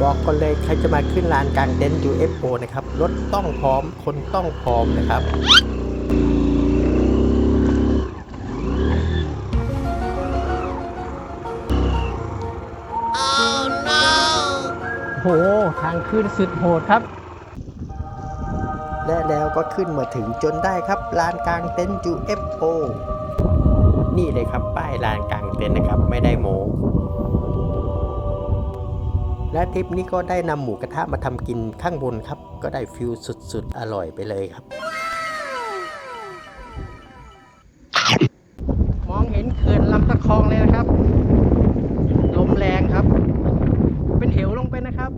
บอกก่อนเลยใครจะมาขึ้นลานกลางเต็นท์ UFO นะครับ รถต้องพร้อม คนต้องพร้อมนะครับโห ทางขึ้นสุดโหดครับ และแล้วก็ขึ้นมาถึงจนได้ครับ ลานกลางเต็นท์ UFO นี่เลยครับป้ายลานกลางเต็นท์นะครับ ไม่ได้โม และทริปนี้ก็ได้นำหมูกระทะมาทำกินข้างบนครับ ก็ได้ฟิลสุดๆ อร่อยไปเลยครับ มองเห็นเขื่อนลำตะคองเลยนะครับ ลมแรงครับ เป็นเหวลงไปนะครับ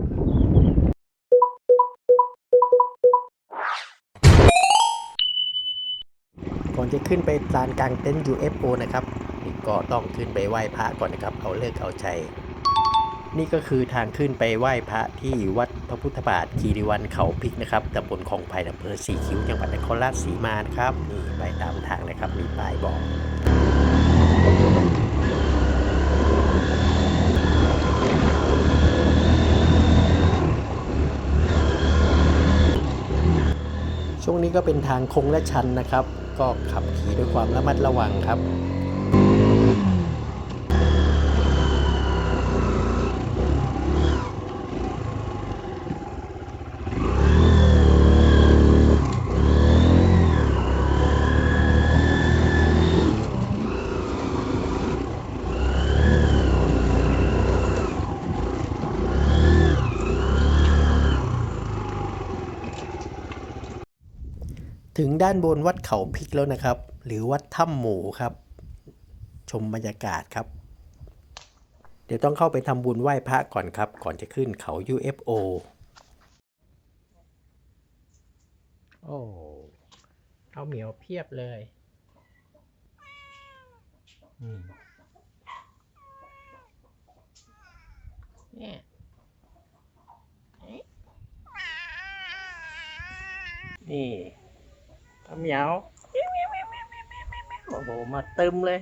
ก่อนจะขึ้นไปลานกลางเต็นท์ UFO นะครับนี่ก็ต้องขึ้นไปไหว้พระก่อนนะครับ เอาเลิกษ์เอาใจ นี่ก็คือทางขึ้นไปไหว้พระที่วัดพระพุทธบาทคีรีวันเขาพริกนะครับตำบลคลองไผ่อำเภอสีคิ้วจังหวัดนครราชสีมานะครับนี่ไปตามทางเลยครับมีป้ายบอกช่วงนี้ก็เป็นทางโค้งและชันนะครับ ก็ขับขี่ด้วยความระมัดระวังครับ ถึงด้านบนวัดเขาพิกแล้วนะครับ หรือวัดถ้ำหมูครับ ชมบรรยากาศครับ เดี๋ยวต้องเข้าไปทำบุญไหว้พระก่อนครับ ก่อนจะขึ้นเขา UFO โอ้เอาเหมียวเพียบเลยเนี่ยนี่ เอาเหมียวโอ้โหมาเติมเลย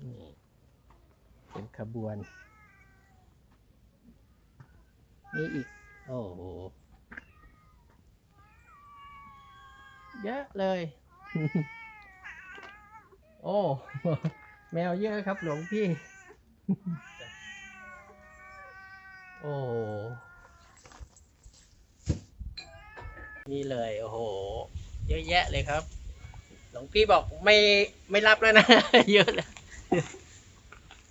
นี่เป็นขบวน นี่อีก โอ้โห เยอะเลย โอ้ แมวเยอะครับหลวงพี่ โอ้โห นี่เลยโอ้โห เยอะแยะเลยครับ หลวงพี่บอกไม่ไม่รับแล้วนะ เยอะเลย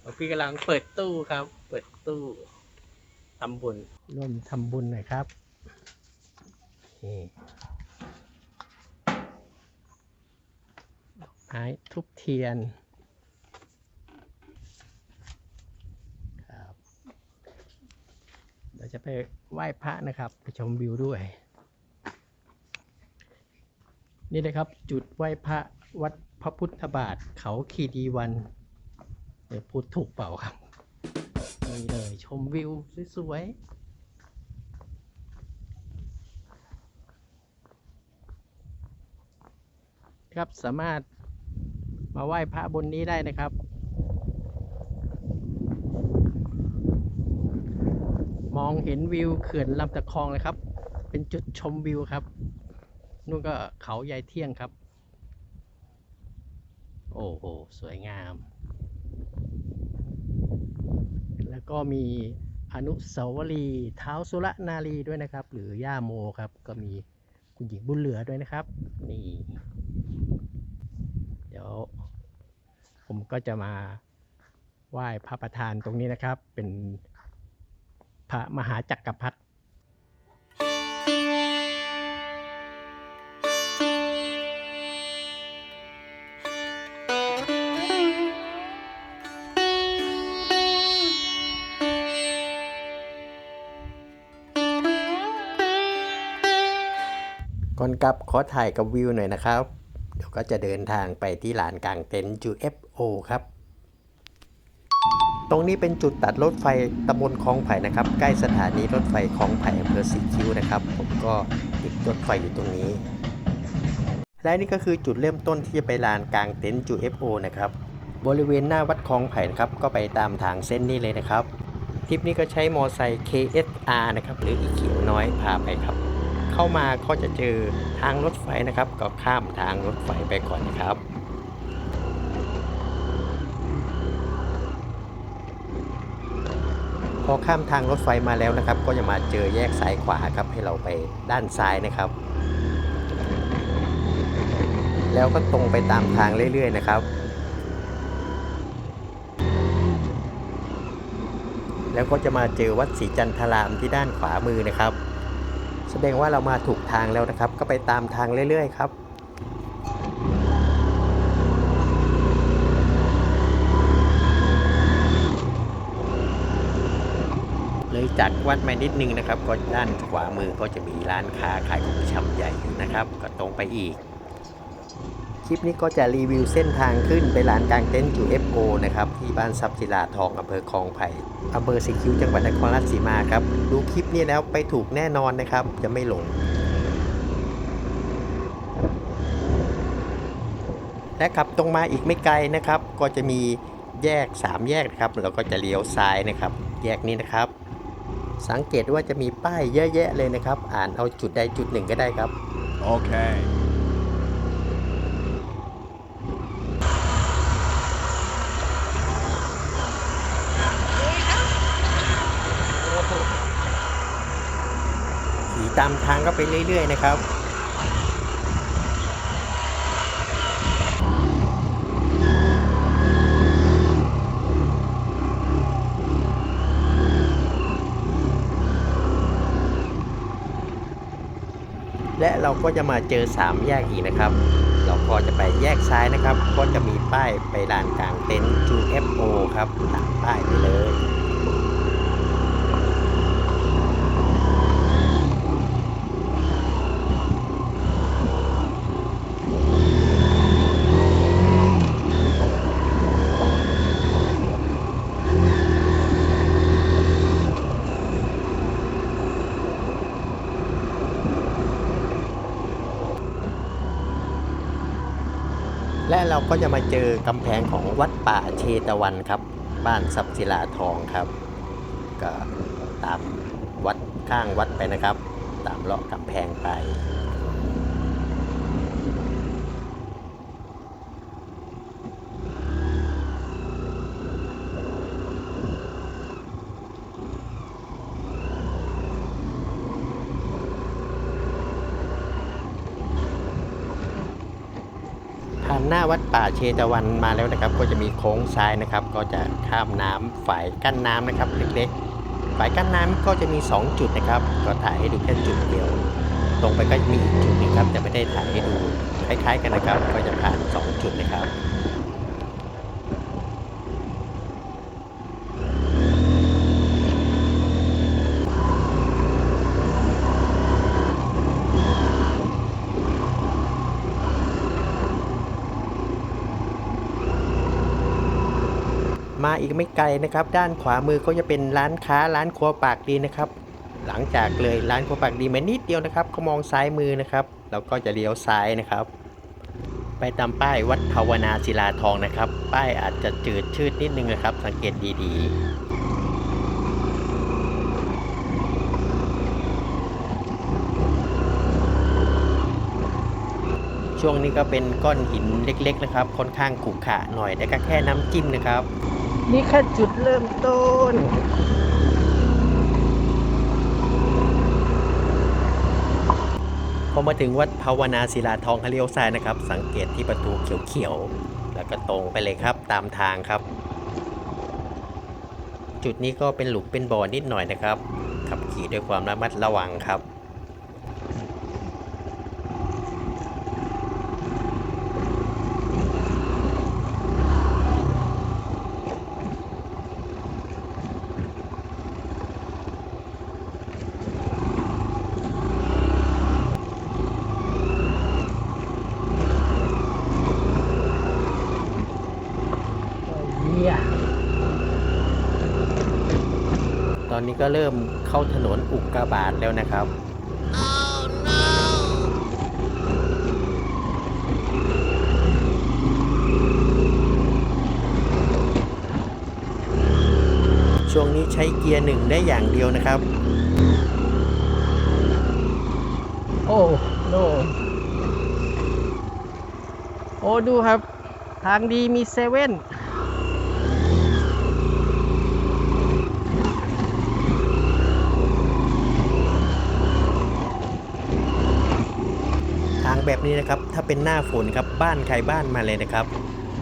หลวงพี่กำลังเปิดตู้ครับ เปิดตู้ทำบุญร่วมทำบุญหน่อยครับดอกไม้ทุบเทียนครับเดี๋ยวจะไปไหว้พระนะครับ ไปชมวิวด้วย นี่เลยครับ จุดไหว้พระวัดพระพุทธบาทเขาคีดีวันเดี๋ยวพูดถูกเปล่าครับนี่เลยชมวิวสวยๆครับสามารถมาไหว้พระบนนี้ได้นะครับ มองเห็นวิวเขื่อนลำตะคองเลยครับ เป็นจุดชมวิวครับ นู่นก็เขายายเที่ยงครับ โอ้โห สวยงาม แล้วก็มีอนุสาวรีย์เท้าสุรนารีด้วยนะครับ หรือย่าโมครับ ก็มีคุณหญิงบุญเหลือด้วยนะครับ นี่ เดี๋ยว ผมก็จะมาไหว้พระประธานตรงนี้นะครับ เป็นพระมหาจักรพรรดิ กลับ ขอถ่ายกับวิวหน่อยนะครับ เดี๋ยวก็จะเดินทางไปที่ลานกลางเต็นท์ UFO ครับ ตรงนี้เป็นจุดตัดรถไฟตำบลคลองไผ่นะครับ ใกล้สถานีรถไฟคลองไผ่อำเภอสีคิ้วนะครับ ผมก็ติดรถไฟอยู่ตรงนี้ และนี่ก็คือจุดเริ่มต้นที่จะไปลานกลางเต็นท์ UFO นะครับ บริเวณหน้าวัดคลองไผ่นะครับ ก็ไปตามทางเส้นนี้เลยนะครับ ทริปนี้ก็ใช้มอไซค์ KSR นะครับ หรืออีเขียวน้อยพาไปครับ เข้ามาก็จะเจอทางรถไฟนะครับ ก็ข้ามทางรถไฟไปก่อนนะครับพอข้ามทางรถไฟมาแล้วนะครับ ก็จะมาเจอแยกซ้ายขวาครับให้เราไปด้านซ้ายนะครับ แล้วก็ตรงไปตามทางเรื่อยๆนะครับ แล้วก็จะมาเจอวัดศรีจันทรามที่ด้านขวามือนะครับ แสดงว่าเรามาถูกทางแล้วนะครับ ก็ไปตามทางเรื่อยๆครับเลยจากวัดมานิดนึงนะครับ ก็ด้านขวามือก็จะมีร้านค้าขายของชำใหญ่อยู่นะครับ ก็ตรงไปอีก คลิปนี้ก็จะรีวิวเส้นทางขึ้นไปลานกลางเต็นท์ UFO นะครับที่บ้านซับศิลาทองอำเภอคลองไผ่อำเภอสีคิ้วจังหวัดนครราชสีมาครับ ดูคลิปนี้แล้วไปถูกแน่นอนนะครับ จะไม่หลง และขับตรงมาอีกไม่ไกลนะครับ ก็จะมีแยก 3 แยกนะครับเราก็จะเลี้ยวซ้ายนะครับ แยกนี้นะครับ สังเกตว่าจะมีป้ายเยอะแยะเลยนะครับ อ่านเอาจุดใดจุดหนึ่งก็ได้ครับ Okay. ขี่ ตามทางก็ไปเรื่อย ๆ นะครับและเราก็จะมาเจอ 3 แยกอีกนะครับ เราก็จะไปแยกซ้ายนะครับ ก็จะมีป้ายไปลานกลางเต็นท์ UFO ครับตามป้ายไปเลย เราก็จะมาเจอกำแพงของวัดป่าเชตวันครับ บ้านสับศิลาทองครับก็ตามวัดข้างวัดไปนะครับ ตามเลาะกำแพงไป หน้าวัดป่าเชตวันมาแล้วนะครับ ก็จะมีโค้งซ้ายนะครับ ก็จะข้ามน้ำฝ่ายกั้นน้ำนะครับ เล็กๆฝ่ายกั้นน้ำก็จะมี 2 จุดนะครับ ก็ถ่ายให้ดูแค่จุดเดียว ตรงไปก็มีอีกจุดนึงครับแต่ไม่ได้ถ่ายให้ดูคล้ายๆกันนะครับ ก็จะผ่าน 2 จุดนะครับ อีกไม่ไกลนะครับ ด้านขวามือก็จะเป็นร้านค้าร้านครัวปากดีนะครับ หลังจากเลยร้านครัวปากดีมานิดเดียวนะครับ ก็มองซ้ายมือนะครับเราก็จะเลี้ยวซ้ายนะครับ ไปตามป้ายวัดภาวนาศิลาทองนะครับ ป้ายอาจจะจืดชืดนิดนึงนะครับ สังเกตดีๆช่วงนี้ก็เป็นก้อนหินเล็กๆนะครับ ค่อนข้างขรุขระหน่อยแต่ก็แค่น้ำจิ้มนะครับ นี่แค่จุดเริ่มต้น พอมาถึงวัดภาวนาศิลาทองให้เลี้ยวซ้ายนะครับ สังเกตที่ประตูเขียวๆ แล้วก็ตรงไปเลยครับตามทางครับ จุดนี้ก็เป็นหลุมเป็นบ่อนิดหน่อยนะครับ ขับขี่ด้วยความระมัดระวังครับ อนนี้ก็เริ่มเข้าถนนอุกกาบาตแล้วนะครับ oh, no. ช่วงนี้ใช้เกียร์หนึ่งได้อย่างเดียวนะครับ โอ้โนโอ้ดูครับ ทางดีมีเซเว่น แบบนี้นะครับ ถ้าเป็นหน้าฝนครับบ้านใครบ้านมาเลยนะครับ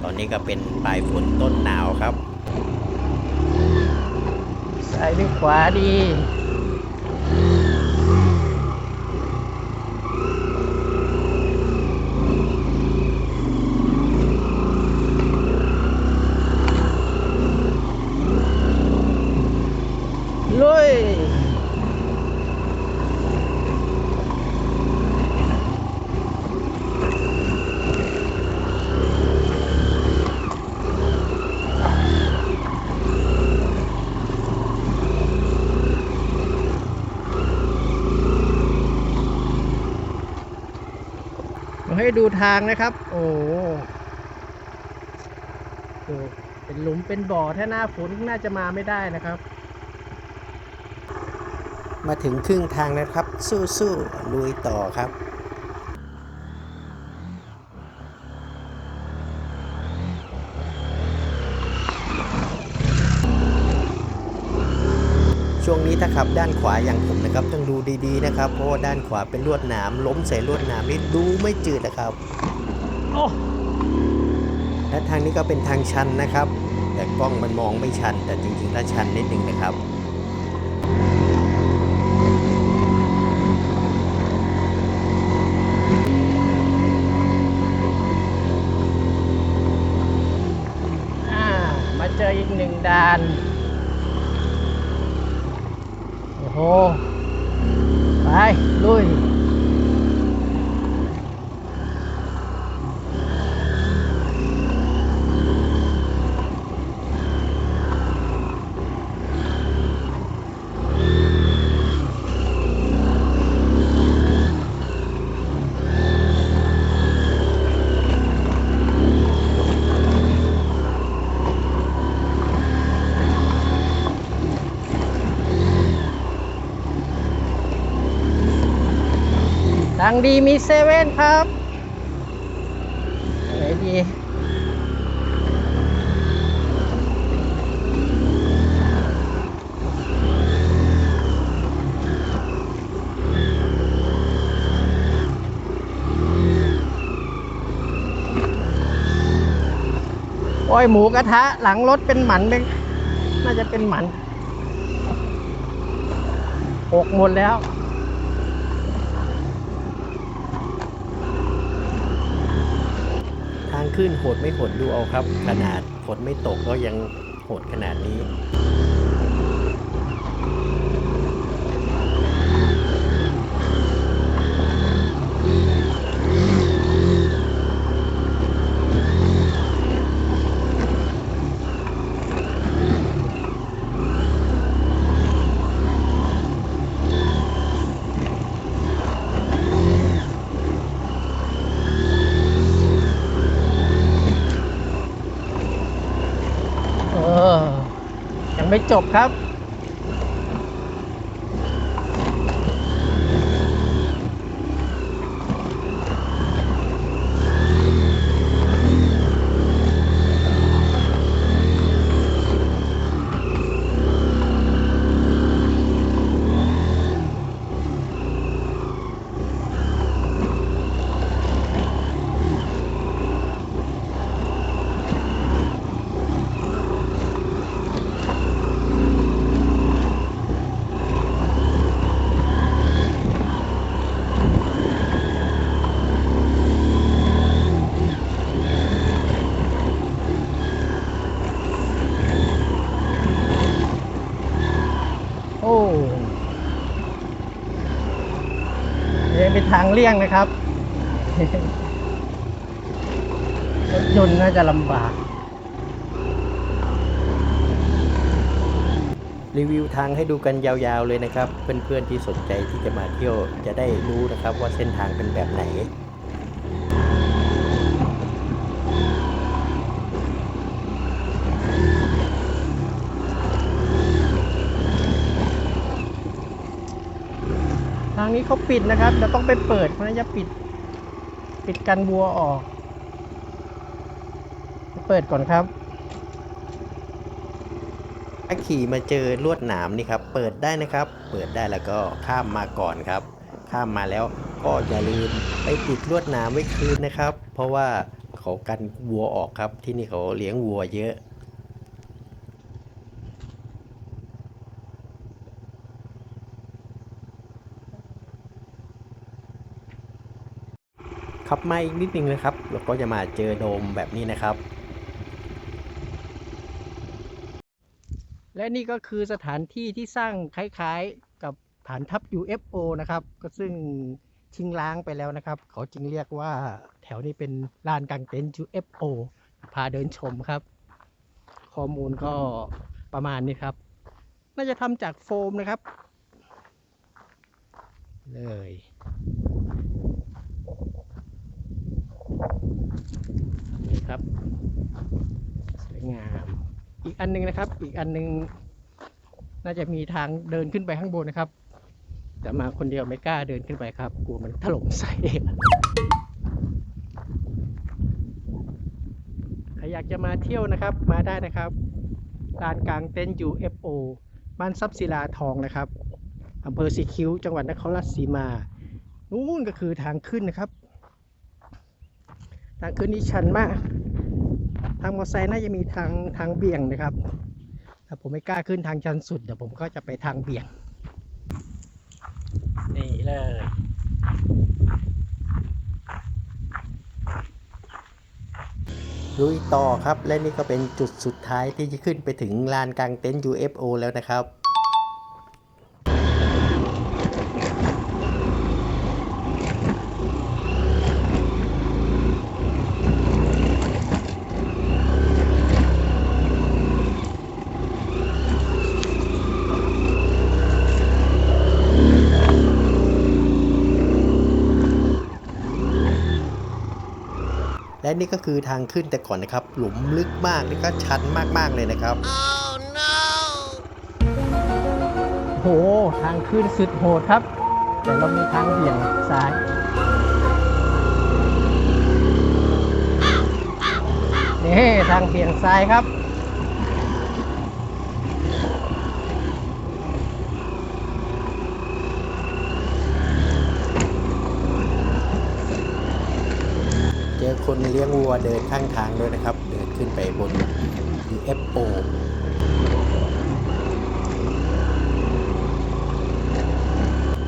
ตอนนี้ก็เป็นปลายฝนต้นหนาวครับ ซ้ายหรือขวาดี ลุย มาให้ ดูทางนะครับ โอ้โหเป็นหลุมเป็นบ่อถ้าหน้าฝนน่าจะมาไม่ได้นะครับ มาถึงครึ่งทางแล้วครับ สู้ๆลุยต่อครับ นี้ถ้าขับด้านขวาอย่างผมนะครับต้องดูดีๆนะครับ เพราะว่าด้านขวาเป็นลวดหนามล้มใส่ลวดหนามนี่ดูไม่จืดนะครับและทางนี้ก็เป็นทางชันนะครับ แต่กล้องมันมองไม่ชัน แต่จริงๆแล้วชันนิดนึงนะครับอ่ามาเจออีกหนึ่งด่าน โอ้โหลุยทางดีมีเซเว่นครับไหนดีโอ้ยหมูกระทะหลังรถเป็นหมันเป็นน่าจะเป็นหมันหกหมดแล้ว ทาง ขึ้นโหดไม่โหดดูเอาครับ ขนาดฝนไม่ตกก็ยังโหดขนาดนี้ เออ ยังไม่ จบครับ โอ้ยังเป็น ทางเลี่ยงนะครับรถยนต์น่าจะลำบาก รีวิวทางให้ดูกันยาวๆเลยนะครับ เพื่อนๆที่สนใจที่จะมาเที่ยวจะได้รู้นะครับว่าเส้นทางเป็นแบบไหนางนี้เขาปิดนะครับเราต้องไปเปิดเพราะนั้นจะปิด ปิดกันวัวออก เปิดก่อนครับถ้าขี่มาเจอลวดหนามนี่ครับ เปิดได้นะครับ เปิดได้แล้วก็ข้ามมาก่อนครับ ข้ามมาแล้วก็อย่าลืมไปปิดลวดหนามไว้คืนนะครับ เพราะว่าเขากันวัวออกครับที่นี่เขาเลี้ยงวัวเยอะ ขับมาอีกนิดนึงนะครับเราก็จะมาเจอโดมแบบนี้นะครับ และนี่ก็คือสถานที่ที่สร้างคล้ายๆกับฐานทัพ UFO นะครับ ก็ซึ่งทิ้งล้างไปแล้วนะครับ เขาจึงเรียกว่าแถวนี้เป็นลานกางเต็นท์ UFO พาเดินชมครับ ข้อมูลก็ประมาณนี้ครับ น่าจะทำจากโฟมนะครับ เลย ครับ สวยงาม อีกอันหนึงนะครับ อีกอันหนึง น่าจะมีทางเดินขึ้นไปข้างบนนะครับ แต่มาคนเดียวไม่กล้าเดินขึ้นไปครับ กลัวมันถล่มใส่ใครอยากจะมาเที่ยวนะครับ มาได้นะครับลานกลางเต็นท์ UFO บ้านซับศิลาทองนะครับอำเภอสีคิ้ว จังหวัดนครราชสีมา นู่นก็คือทางขึ้นนะครับางขึ้นนี่ชันมาก ทางมอเตอร์ไซค์น่าจะมีทางทางเบี่ยงนะครับถ้าผมไม่กล้าขึ้นทางชันสุดเดี๋ยวผมก็จะไปทางเบี่ยง นี่เลยลุยต่อครับ และนี่ก็เป็นจุดสุดท้ายที่จะขึ้นไปถึงลานกลางเต็นท์ UFO แล้วนะครับ นี่ก็คือทางขึ้นแต่ก่อนนะครับ หลุมลึกมากและก็ชันมากๆเลยนะครับโห ทางขึ้นสุดโหดครับ แต่เรามีทางเบี่ยงซ้ายนี่ทางเบี่ยงซ้ายครับ คนเลี้ยงวัวเดินข้างทางด้วยนะครับ เดินขึ้นไปบน UFO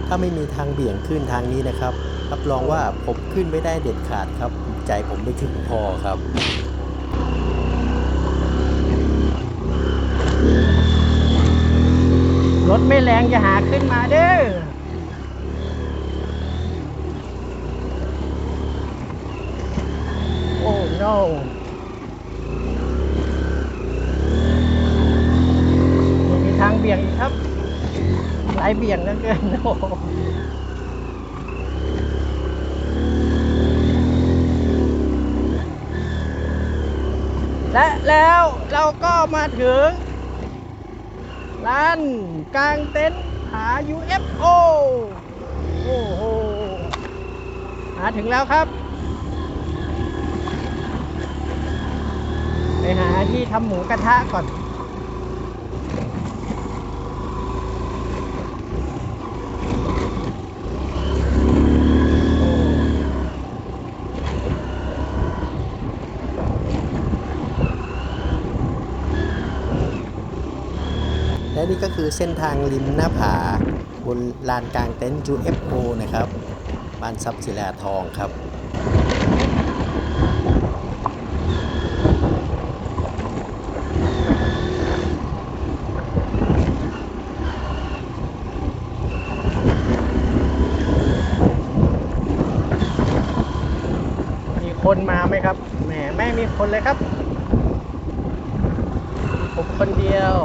ถ้าไม่มีทางเบี่ยงขึ้นทางนี้นะครับ รับรองว่าผมขึ้นไม่ได้เด็ดขาดครับ ใจผมไม่ถึงพอครับ รถไม่แรงอย่าหาขึ้นมาเด้อ โอ้ no มีทางเบี่ยงอีกครับหลายเบี่ยงเหลือเกินโอ้โหและแล้วเราก็มาถึงร้านกลางเต็นท์หา UFO โอ้โหมาถึงแล้วครับ ไป หาที่ทำหมูกระทะก่อนและนี่ก็คือเส้นทางริมหน้าผา บนลานกลางเต็นท์ UFO นะครับบ้านซับศิลาทองครับ มี คนมาไหมครับ แหมไม่มีคนเลยครับ ผมคนเดียว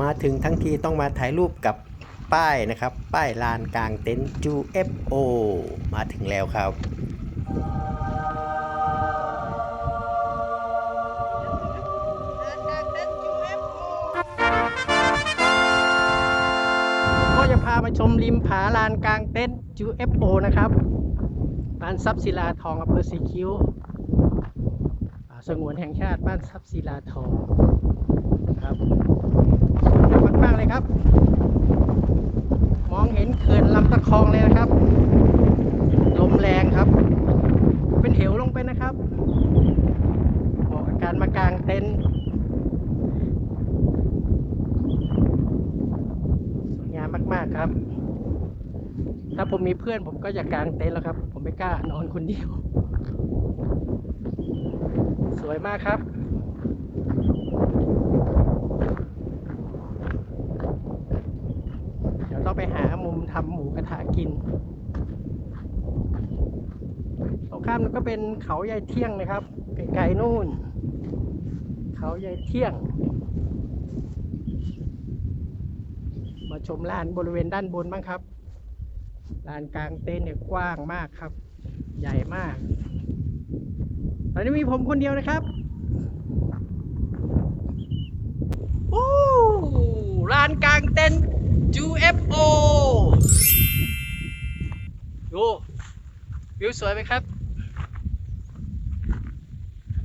มาถึงทั้งทีต้องมาถ่ายรูปกับป้ายนะครับ ป้ายลานกลางเต็นท์ UFO มาถึงแล้วครับ มาชมริมผาลานกลางเต็นท์ UFO นะครับบ้านซับศิลาทองอำเภอสีคิ้วป่าสงวนแห่งชาติบ้านซับศิลาทองครับสวยมากๆเลยครับ มองเห็นเขื่อนลำตะคองเลยนะครับ ลมแรงครับ เป็นเหวลงไปนะครับเหมาะกับการมากางเต็นท์สวยงามมาก ๆ ครับ ถ้าผ มีเพื่อนผมก็จะกางเต็นท์แล้วครับ ผมไม่กล้านอนคนเดียว สวยมากครับเดี๋ยวต้องไปหามุมทำหมูกระทะกินตรงข้ามก็เป็นเขาใหญ่เที่ยงนะครับไกลๆนู่น เขาใหญ่เที่ยง มาชมลานบริเวณด้านบนบ้างครับ ลานกลางเต็นท์เนี่ยกว้างมากครับ ใหญ่มาก ตอนนี้มีผมคนเดียวนะครับโอ้ลานกลางเต็นท์ UFO ดูวิวสวยไหมครับ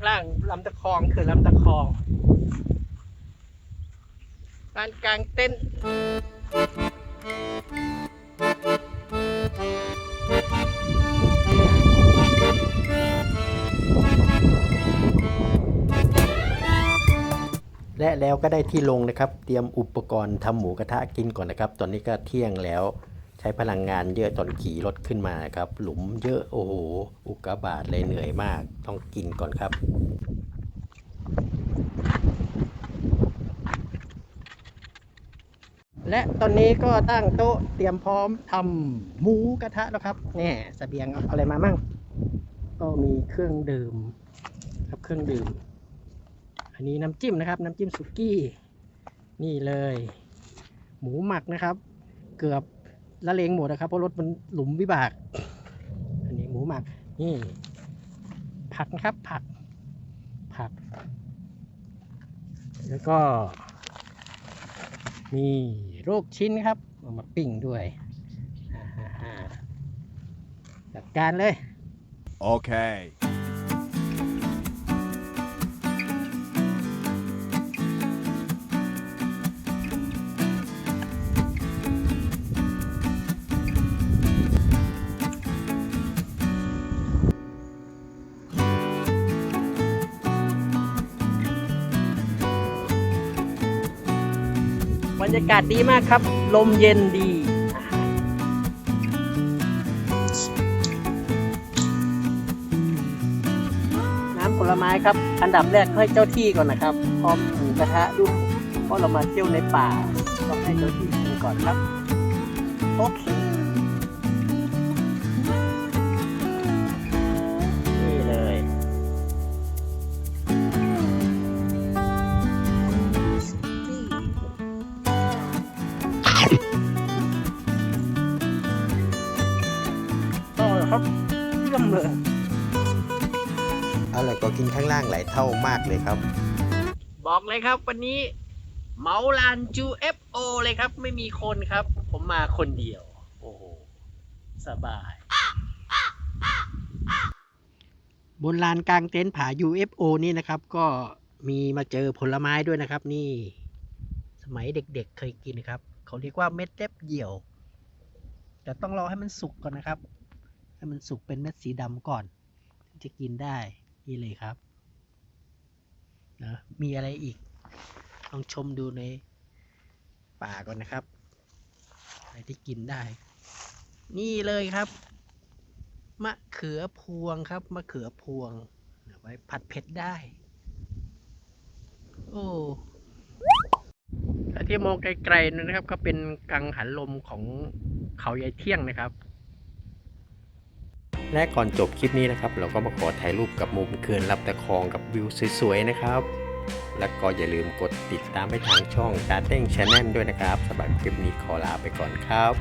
ล่างลำตะคองคือลำตะคองลานกลางเต็นท์ และแล้วก็ได้ที่ลงนะครับ เตรียมอุปกรณ์ทำหมูกระทะกินก่อนนะครับ ตอนนี้ก็เที่ยงแล้ว ใช้พลังงานเยอะตอนขี่รถขึ้นมาครับ หลุมเยอะโอ้โหอุกกาบาตเลยเหนื่อยมาก ต้องกินก่อนครับและตอนนี้ก็ตั้งโต๊ะเตรียมพร้อมทำหมูกระทะแล้วครับแน่เสบียงเอาอะไรมามั่ง ก็มีเครื่องดื่มครับเครื่องดื่ม อันนี้น้ำจิ้มนะครับ น้ำจิ้มสุกี้นี่เลย หมูหมักนะครับ เกือบละเลงหมดนะครับเพราะรถมันหลุมวิบาก อันนี้หมูหมักนี่ ผักนะครับผักผัก แล้วก็ มีลูกชิ้นครับเอามาปิ้งด้วยจัดการเลย Okay. บร รยากาศดีมากครับ ลมเย็นดีน้ำผลไม้ครับ อันดับแรกให้เจ้าที่ก่อนนะครับ พร้อมหมูกระทะด้วยเพราะเรามาเที่ยวในป่าต้องให้เจ้าที่กินก่อนครับ โอเค กว่ากินข้างล่างหลายเท่ามากเลยครับ บอกเลยครับวันนี้เหมาลานจู FO เลยครับ ไม่มีคนครับ ผมมาคนเดียว โอ้โห สบาย บนลานกลางเต็นท์ผา UFO นี่นะครับ ก็มีมาเจอผลไม้ด้วยนะครับ นี่ สมัยเด็กๆเคยกินครับ เขาเรียกว่าเม็ดเล็บเหยี่ยว แต่ต้องรอให้มันสุกก่อนนะครับ ให้มันสุกเป็นเม็ดสีดำก่อนถึงจะกินได้ นี่เลยครับนะมีอะไรอีก ลองชมดูในป่าก่อนนะครับ อะไรที่กินได้ นี่เลยครับ มะเขือพวงครับ มะเขือพวงเอาไว้ผัดเผ็ดได้ โอ้ถ้าที่มองไกลๆนะครับ ก็เป็นกังหันลมของเขาใหญ่เที่ยงนะครับ และก่อนจบคลิปนี้นะครับ เราก็มาขอถ่ายรูปกับมุมเขื่อนลำตะคองกับวิวสวยๆนะครับ และก็อย่าลืมกดติดตามไปทางช่องการเต้งช n แนลด้วยนะครับสำหรับคลิปนี้ขอลาไปก่อนครับ